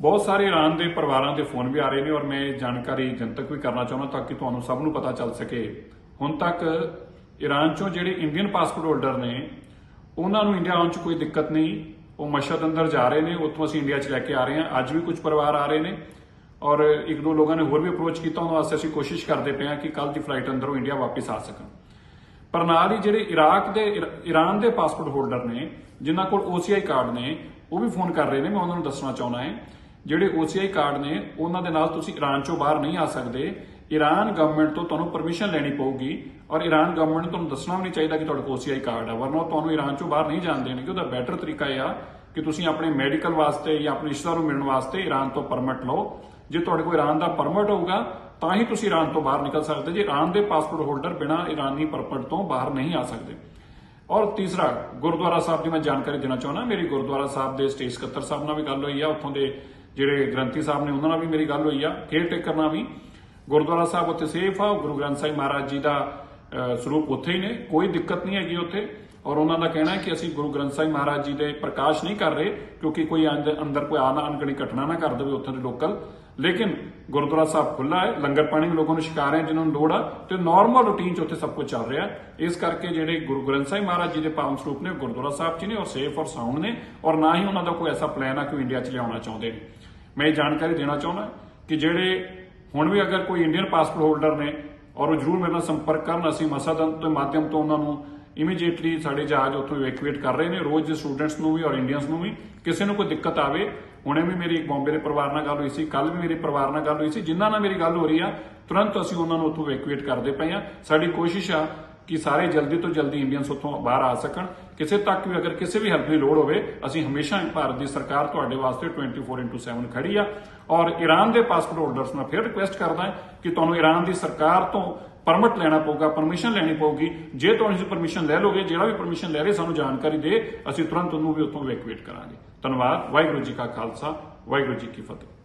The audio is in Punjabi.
ਬਹੁਤ ਸਾਰੇ ਇਰਾਨ ਦੇ ਪਰਿਵਾਰਾਂ ਦੇ ਫੋਨ ਵੀ ਆ ਰਹੇ ਨੇ ਔਰ ਮੈਂ ਜਾਣਕਾਰੀ ਜਨਤਕ ਵੀ ਕਰਨਾ ਚਾਹੁੰਦਾ ਤਾਂ ਕਿ ਤੁਹਾਨੂੰ ਸਭ ਨੂੰ ਪਤਾ ਚੱਲ ਸਕੇ। ਹੁਣ ਤੱਕ ਇਰਾਨ ਚੋਂ ਜਿਹੜੇ ਇੰਡੀਅਨ ਪਾਸਪੋਰਟ ਹੋਲਡਰ ਨੇ, ਉਹਨਾਂ ਨੂੰ ਇੰਡੀਆ ਆਉਣ 'ਚ ਕੋਈ ਦਿੱਕਤ ਨਹੀਂ। ਉਹ ਮਸ਼ਹਦ ਅੰਦਰ ਜਾ ਰਹੇ ਨੇ, ਉੱਥੋਂ ਅਸੀਂ ਇੰਡੀਆ 'ਚ ਲੈ ਕੇ ਆ ਰਹੇ ਹਾਂ। ਅੱਜ ਵੀ ਕੁਝ ਪਰਿਵਾਰ ਆ ਰਹੇ ਨੇ ਔਰ ਇੱਕ ਦੋ ਲੋਕਾਂ ਨੇ ਹੋਰ ਵੀ ਅਪਰੋਚ ਕੀਤਾ, ਉਹਨਾਂ ਵਾਸਤੇ ਅਸੀਂ ਕੋਸ਼ਿਸ਼ ਕਰਦੇ ਪਏ ਹਾਂ ਕਿ ਕੱਲ ਦੀ ਫਲਾਈਟ ਅੰਦਰੋਂ ਇੰਡੀਆ ਵਾਪਸ ਆ ਸਕਣ। ਪਰ ਨਾਲ ਹੀ ਜਿਹੜੇ ਇਰਾਕ ਦੇ ਇਰ- ਇਰਾਨ ਦੇ ਪਾਸਪੋਰਟ ਹੋਲਡਰ ਨੇ, ਜਿਨ੍ਹਾਂ ਕੋਲ OCI ਕਾਰਡ ਨੇ, ਉਹ ਵੀ ਫੋਨ ਕਰ ਰਹੇ ਨੇ। ਮੈਂ ਉਹਨਾਂ ਨੂੰ ਦੱਸਣਾ ਚਾਹੁੰਦਾ ਹਾਂ ਜਿਹੜੇ OCI ਕਾਰਡ ਨੇ, ਉਹਨਾਂ ਦੇ ਨਾਲ ਤੁਸੀਂ ਇਰਾਨ ਚੋਂ ਬਾਹਰ ਨਹੀਂ ਆ ਸਕਦੇ। ਇਰਾਨ ਗਵਰਨਮੈਂਟ ਤੋਂ ਤੁਹਾਨੂੰ ਪਰਮਿਸ਼ਨ ਲੈਣੀ ਪਊਗੀ ਔਰ ਇਰਾਨ ਗਵਰਨਮੈਂਟ ਨੂੰ ਤੁਹਾਨੂੰ ਦੱਸਣਾ ਵੀ ਨਹੀਂ ਚਾਹੀਦਾ ਕਿ ਤੁਹਾਡੇ ਕੋਲ OCI ਕਾਰਡ ਹੈ ਵਰਨਾ ਤੁਹਾਨੂੰ ਇਰਾਨ ਚੋਂ ਬਾਹਰ ਨਹੀਂ ਜਾਣ ਦੇਣਗੇ। ਉਹਦਾ ਬੈਟਰ ਤਰੀਕਾ ਇਹ ਆ ਕਿ ਤੁਸੀਂ ਆਪਣੇ ਮੈਡੀਕਲ ਵਾਸਤੇ ਜਾਂ ਆਪਣੇ ਰਿਸ਼ਤੇਦਾਰ ਨੂੰ ਮਿਲਣ ਵਾਸਤੇ ਇਰਾਨ ਤੋਂ ਪਰਮਿਟ ਲਓ। ਜੇ ਤੁਹਾਡੇ ਕੋਲ ਈਰਾਨ ਦਾ ਪਰਮਿਟ ਹੋਊਗਾ, ਤਾਂ ਹੀ ਤੁਸੀਂ ਈਰਾਨ ਤੋਂ ਬਾਹਰ ਨਿਕਲ ਸਕਦੇ। ਜੇ ਈਰਾਨ ਦੇ ਪਾਸਪੋਰਟ ਹੋਲਡਰ ਬਿਨਾਂ ਈਰਾਨੀ ਪਰਮਿਟ ਤੋਂ ਬਾਹਰ ਨਹੀਂ ਆ ਸਕਦੇ। ਔਰ ਤੀਸਰਾ, ਗੁਰਦੁਆਰਾ ਸਾਹਿਬ ਦੀ ਮੈਂ ਜਾਣਕਾਰੀ ਦੇਣਾ ਚਾਹੁੰਦਾ। ਮੇਰੀ ਗੁਰਦੁਆਰਾ ਸਾਹਿਬ ਦੇ ਸਟੇਟ ਸਕੱਤਰ ਸਾਹਿਬ ਨਾਲ ਵੀ ਗੱਲ ਹੋਈ ਆ। ਉੱਥੋਂ ਦੇ ਜਿਹੜੇ ਗ੍ਰੰਥੀ ਸਾਹਿਬ ਨੇ ਉਹਨਾਂ ਨਾਲ ਵੀ ਮੇਰੀ ਗੱਲ ਹੋਈ ਆ ਕੇਅਰ ਟੇਕਰ ਨਾਲ ਵੀ। ਗੁਰਦੁਆਰਾ ਸਾਹਿਬ ਉੱਥੇ ਸੇਫ ਆ, ਗੁਰੂ ਗ੍ਰੰਥ ਸਾਹਿਬ ਮਹਾਰਾਜ ਜੀ ਦਾ ਸਰੂਪ ਉੱਥੇ ਹੀ ਨੇ, ਕੋਈ ਦਿੱਕਤ ਨਹੀਂ ਹੈਗੀ ਉੱਥੇ। ਔਰ ਉਹਨਾਂ ਦਾ ਕਹਿਣਾ ਹੈ ਕਿ ਅਸੀਂ ਗੁਰੂ ਗ੍ਰੰਥ ਸਾਹਿਬ ਮਹਾਰਾਜ ਜੀ ਦੇ ਪ੍ਰਕਾਸ਼ ਨਹੀਂ ਕਰ ਰਹੇ, ਕਿਉਂਕਿ ਕੋਈ ਅੰਦ- ਅੰਦਰ ਕੋਈ ਆਨਾ ਅਨਗਣੀ ਘਟਨਾ ਨਾ ਕਰ ਦੇਵੇ ਉੱਥੇ ਦੇ ਲੋਕਲ। ਲੇਕਿਨ ਗੁਰਦੁਆਰਾ ਸਾਹਿਬ ਖੁੱਲਾ ਹੈ, ਲੰਗਰ ਪਾਣੀ ਵੀ ਲੋਕਾਂ ਨੂੰ ਛਕਾ ਰਹੇ ਹਨ ਜਿਨ੍ਹਾਂ ਨੂੰ ਲੋੜ ਆ, ਤੇ ਨਾਰਮਲ ਰੂਟੀਨ 'ਚ ਉੱਥੇ ਸਭ ਕੁਝ ਚੱਲ ਰਿਹਾ। ਇਸ ਕਰਕੇ ਜਿਹੜੇ ਗੁਰੂ ਗ੍ਰੰਥ ਸਾਹਿਬ ਮਹਾਰਾਜ ਜੀ ਦੇ ਪਾਵਨ ਸਰੂਪ ਨੇ ਉਹ ਗੁਰਦੁਆਰਾ ਸਾਹਿਬ 'ਚ ਨੇ ਔਰ ਸੇਫ ਔਰ ਸਾਊਂਡ ਨੇ, ਔਰ ਨਾ ਹੀ ਉਹਨਾਂ ਦਾ ਕੋਈ ਐਸਾ ਪਲਾਨ ਆ ਕਿ ਇੰਡੀਆ 'ਚ ਲਿਆਉਣਾ ਚਾਹੁੰਦੇ ਨੇ। ਮੈਂ ਇਹ ਜਾਣਕਾਰੀ ਦੇਣਾ ਚਾਹੁੰਦਾ ਕਿ ਜਿਹੜੇ ਹੁਣ ਵੀ ਅਗਰ ਕੋਈ ਇੰਡੀਅਨ ਪਾਸਪੋਰਟ ਹੋਲਡਰ ਨੇ, ਔਰ ਉਹ ਜਰੂਰ ਮੇਰੇ ਨਾਲ ਸੰਪਰਕ ਕਰਨ, ਅਸੀਂ ਮਸਾਦਨ ਦੇ ਮਾਧਿਅਮ ਤੋਂ ਉਹਨਾਂ ਨੂੰ ਇਮੀਡੀਏਟਲੀ ਸਾਡੇ ਜਹਾਜ਼ ਉੱਥੋਂ ਇਵੈਕੂਏਟ ਕਰ ਰਹੇ ਨੇ, ਰੋਜ਼ ਦੇ ਸਟੂਡੈਂਟਸ ਨੂੰ ਵੀ ਔਰ ਇੰਡੀਅਨਸ ਨੂੰ ਵੀ। ਕਿਸੇ ਨੂੰ ਕੋਈ ਦਿੱਕਤ ਆਵੇ, ਹੁਣੇ ਵੀ ਮੇਰੀ ਬੰਬੇ ਦੇ ਪਰਿਵਾਰ ਨਾਲ ਗੱਲ ਹੋਈ ਸੀ ਕੱਲ ਵੀ ਮੇਰੇ ਪਰਿਵਾਰ ਨਾਲ ਗੱਲ ਹੋਈ ਸੀ, ਜਿਨ੍ਹਾਂ ਨਾਲ ਮੇਰੀ ਗੱਲ ਹੋ ਰਹੀ ਆ, ਤੁਰੰਤ ਅਸੀਂ ਉਹਨਾਂ ਨੂੰ ਉੱਥੋਂ ਇਵੈਕੂਏਟ ਕਰਦੇ ਪਏ ਆ। ਸਾਡੀ ਕੋਸ਼ਿਸ਼ ਆ ਕਿ ਸਾਰੇ ਜਲਦੀ ਤੋਂ ਜਲਦੀ ਇੰਡੀਅਨਸ ਉੱਥੋਂ ਬਾਹਰ ਆ ਸਕਣ। ਕਿਸੇ ਤੱਕ ਵੀ ਅਗਰ ਕਿਸੇ ਵੀ ਹੈਲਪ ਦੀ ਲੋੜ ਹੋਵੇ, ਅਸੀਂ ਹਮੇਸ਼ਾ ਭਾਰਤ ਦੀ ਸਰਕਾਰ ਤੁਹਾਡੇ ਵਾਸਤੇ 24/7 ਖੜੀ ਆ। ਔਰ ਈਰਾਨ ਦੇ ਪਾਸਪੋਰਟ ਹੋਲਡਰਸ ਨਾਲ ਫਿਰ ਰਿਕੁਐਸਟ ਕਰਦਾ ਕਿ ਤੁਹਾਨੂੰ ਈਰਾਨ ਦੀ ਸਰਕਾਰ ਤੋਂ ਪਰਮਿਟ ਲੈਣਾ ਪਊਗਾ, ਪਰਮਿਸ਼ਨ ਲੈਣੀ ਪਊਗੀ। ਜੇ ਤੁਸੀਂ ਪਰਮਿਸ਼ਨ ਲੈ ਲੋਗੇ ਜਿਹੜਾ ਵੀ ਪਰਮਿਸ਼ਨ ਲੈ ਰਹੇ, ਸਾਨੂੰ ਜਾਣਕਾਰੀ ਦੇ, ਅਸੀਂ ਤੁਰੰਤ ਉਹਨੂੰ ਵੀ ਉੱਥੋਂ ਇਵੈਕੂਏਟ ਕਰਾਂਗੇ। ਧੰਨਵਾਦ। ਵਾਹਿਗੁਰੂ ਜੀ ਕਾ ਖਾਲਸਾ, ਵਾਹਿਗੁਰੂ ਜੀ ਕੀ ਫਤਿਹ।